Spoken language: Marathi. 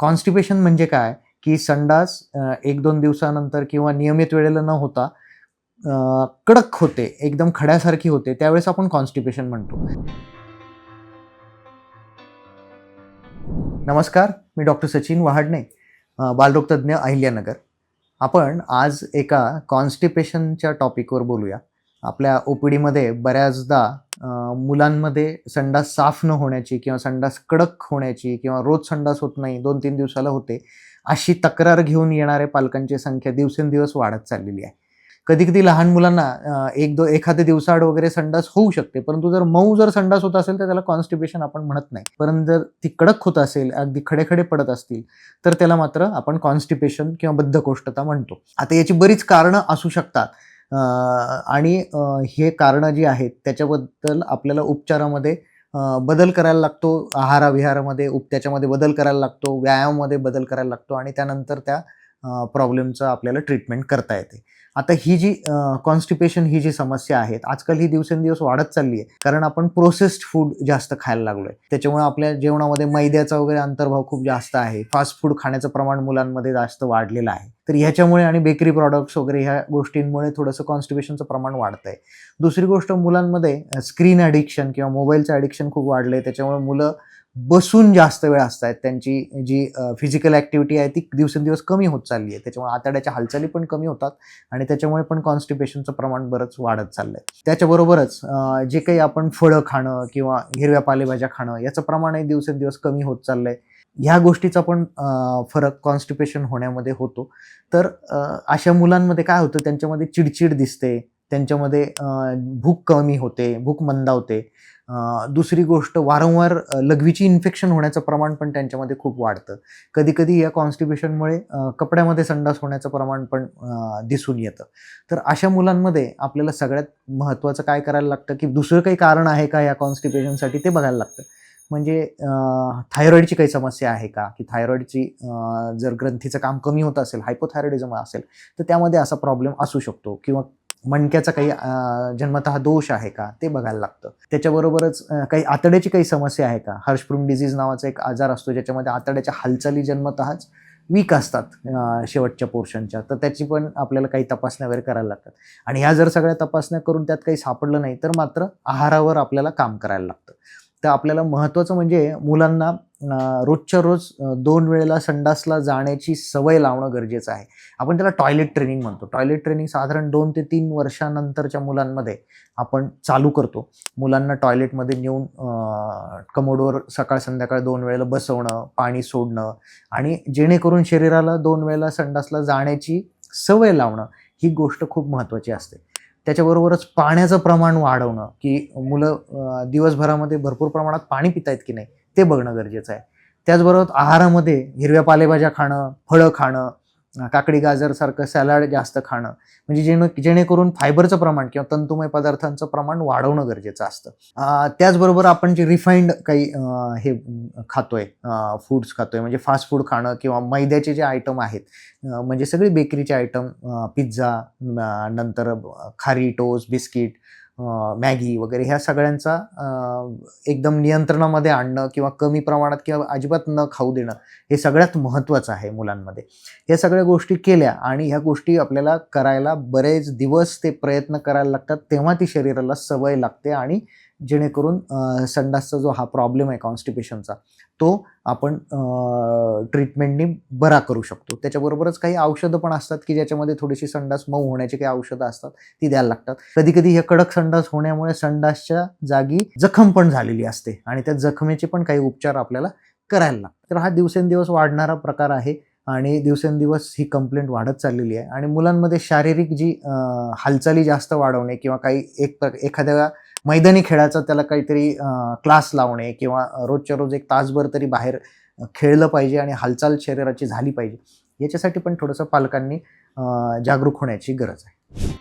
कॉन्स्टिपेशन म्हणजे काय? की संडास एक दोन दिवसानंतर किंवा नियमित वेळेला न होता कडक होते एकदम खड्यासारखी होते त्यावेळेस आपण कॉन्स्टिपेशन म्हणतो. नमस्कार मी डॉक्टर सचिन वहाडणे बालरोगतज्ञ अहिल्यानगर. आपण आज एका कॉन्स्टिपेशनच्या टॉपिकवर बोलूया. आपल्या ओ पी डीमध्ये बऱ्याचदा मुलांमध्ये संडास साफ न होण्याची किंवा संडास कडक होण्याची किंवा रोज संडास होत नाही दोन तीन दिवसाला होते अशी तक्रार घेऊन येणाऱ्या पालकांची संख्या दिवसेंदिवस वाढत चाललेली आहे. कधी कधी लहान मुलांना एक दो एखाद्या दिवसाआड वगैरे संडास होऊ शकते परंतु जर मऊ जर संडास होत असेल तर त्याला कॉन्स्टिपेशन आपण म्हणत नाही. परंतु जर ती कडक होत असेल अगदी खडेखडे पडत असतील तर त्याला मात्र आपण कॉन्स्टिपेशन किंवा बद्धकोष्ठता म्हणतो. आता याची बरीच कारणं असू शकतात. आणि हे कारणं जी आहेत त्याच्याबद्दल आपल्याला उपचारामध्ये बदल करायला लागतो. आहाराविहारामध्ये उप त्याच्यामध्ये बदल करायला लागतो. व्यायामामध्ये बदल करायला लागतो. आणि त्यानंतर त्या प्रॉब्लेमचं आपल्याला ट्रीटमेंट करता येते. आता ही जी कॉन्स्टिपेशन ही जी समस्या आहेत आजकाल ही दिवसेंदिवस वाढत चालली आहे कारण आपण प्रोसेस्ड फूड जास्त खायला लागलोय. त्याच्यामुळे आपल्या जेवणामध्ये मैद्याचा वगैरे अंतर्भाव खूप जास्त आहे. फास्ट फूड खाण्याचं प्रमाण मुलांमध्ये जास्त वाढलेलं आहे. तर ह्याच्यामुळे आणि बेकरी प्रॉडक्ट्स वगैरे ह्या गोष्टींमुळे थोडंसं कॉन्स्टिपेशनचं प्रमाण वाढतं आहे दुसरी गोष्ट मुलांमध्ये स्क्रीन ॲडिक्शन किंवा मोबाईलचं ॲडिक्शन खूप वाढलं आहे त्याच्यामुळे मुलं बसून जास्त वेळ असतात. त्यांची जी फिजिकल ॲक्टिव्हिटी आहे ती दिवसेंदिवस कमी होत चालली आहे. त्याच्यामुळे आतड्याच्या हालचाली पण कमी होतात आणि त्याच्यामुळे पण कॉन्स्टिपेशनचं प्रमाण बरंच वाढत चाललं आहे त्याच्याबरोबरच जे काही आपण फळं खाणं किंवा हिरव्या पालेभाज्या खाणं याचं प्रमाणही दिवसेंदिवस कमी होत चाललं आहे ह्या गोष्टीचा पण फरक कॉन्स्टिपेशन होण्यामध्ये होतो. तर अशा मुलांमध्ये काय होतं? त्यांच्यामध्ये चिडचिड दिसते. त्यांच्यामध्ये भूक कमी होते भूक मंदावते. दुसरी गोष्ट वारंवार लघवीची इन्फेक्शन होण्याचं प्रमाण पण त्यांच्यामध्ये खूप वाढतं. कधीकधी या कॉन्स्टिपेशनमुळे कपड्यामध्ये संडास होण्याचं प्रमाण पण दिसून येतं. तर अशा मुलांमध्ये आपल्याला सगळ्यात महत्त्वाचं काय करायला लागतं की दुसरं काही कारण आहे का या कॉन्स्टिपेशनसाठी ते बघायला लागतं. म्हणजे थायरॉईडची काही समस्या आहे का? की थायरॉईडची जर ग्रंथीचं काम कमी होत असेल हायपोथायरॉइडिझम असेल तर त्यामध्ये असा प्रॉब्लेम असू शकतो. किंवा मणक्याचा काही जन्मतः दोष आहे का ते बघायला लागतं. त्याच्याबरोबरच काही आतड्याची काही समस्या आहे का? हर्षप्रूम डिझीज नावाचा एक आजार असतो ज्याच्यामध्ये आतड्याच्या हालचाली जन्मतःच वीक असतात शेवटच्या पोर्शनच्या तर त्याची पण आपल्याला काही तपासण्या वगैरे करायला लागतात. आणि ह्या जर सगळ्या तपासण्या करून त्यात काही सापडलं नाही तर मात्र आहारावर आपल्याला काम करायला लागतं. तर आपल्याला महत्त्वाचं म्हणजे मुलांना रोजच्या रोज दोन वेळेला संडासला जाण्याची सवय लावणं गरजेचं आहे. आपण त्याला टॉयलेट ट्रेनिंग म्हणतो. टॉयलेट ट्रेनिंग साधारण दोन ते तीन वर्षानंतरच्या मुलांमध्ये आपण चालू करतो. मुलांना टॉयलेटमध्ये नेऊन कमोडवर सकाळ संध्याकाळ दोन वेळेला बसवणं पाणी सोडणं आणि जेणेकरून शरीराला दोन वेळेला संडासला जाण्याची सवय लावणं ही गोष्ट खूप महत्त्वाची असते. त्याच्याबरोबरच पाण्याचं प्रमाण वाढवणं की मुलं दिवसभरामध्ये भरपूर प्रमाणात पाणी पितायत की नाही ते बघणं गरजेचं आहे. त्याचबरोबर आहारामध्ये हिरव्या पालेभाज्या खाणं फळं खाणं काकडी गाजरसारखं सॅलड जास्त खाणं. म्हणजे जेणे जेणेकरून फायबरचं प्रमाण किंवा तंतुमय पदार्थांचं प्रमाण वाढवणं गरजेचं असतं. त्याचबरोबर आपण जे रिफाईंड काही हे खातोय फूड्स खातोय म्हणजे फास्ट फूड खाणं किंवा मैद्याचे जे आयटम आहेत म्हणजे सगळे बेकरीचे आयटम पिझ्झा नंतर खारी टोस्ट बिस्किट मॅगी वगैरे ह्या सगळ्यांचा एकदम नियंत्रणामध्ये आणणं किंवा कमी प्रमाणात किंवा अजिबात न खाऊ देणं हे सगळ्यात महत्त्वाचं आहे मुलांमध्ये. या सगळ्या गोष्टी केल्या आणि ह्या गोष्टी आपल्याला करायला बरेच दिवस ते प्रयत्न करायला लागतात तेव्हा ती शरीराला सवय लागते आणि जेणेकरून संडासचा जो हा प्रॉब्लेम आहे कॉन्स्टिपेशनचा तो आपण ट्रीटमेंटनी बरा करू शकतो. त्याच्याबरोबरच काही औषधं पण असतात की ज्याच्यामध्ये थोडीशी संडास मऊ होण्याची काही औषधं असतात ती द्यायला लागतात. कधी कधी हे कडक संडास होण्यामुळे संडासच्या जागी जखम पण झालेली असते आणि त्या जखमेचे पण काही उपचार आपल्याला करायला लागतात. तर हा दिवसेंदिवस वाढणारा प्रकार आहे आणि दिवसेंदिवस ही कंप्लेंट वाढत चाललेली आहे. आणि मुलांमध्ये शारीरिक जी हालचाली जास्त वाढवणे किंवा काही एक प्र- एखाद्या मैदानी खेळाचा त्याला काहीतरी क्लास लावणे किंवा रोजच्या रोज एक तासभर तरी बाहेर खेळलं पाहिजे आणि हालचाल शरीराची झाली पाहिजे. याच्यासाठी पण थोडंसं पालकांनी जागरूक होण्याची गरज आहे.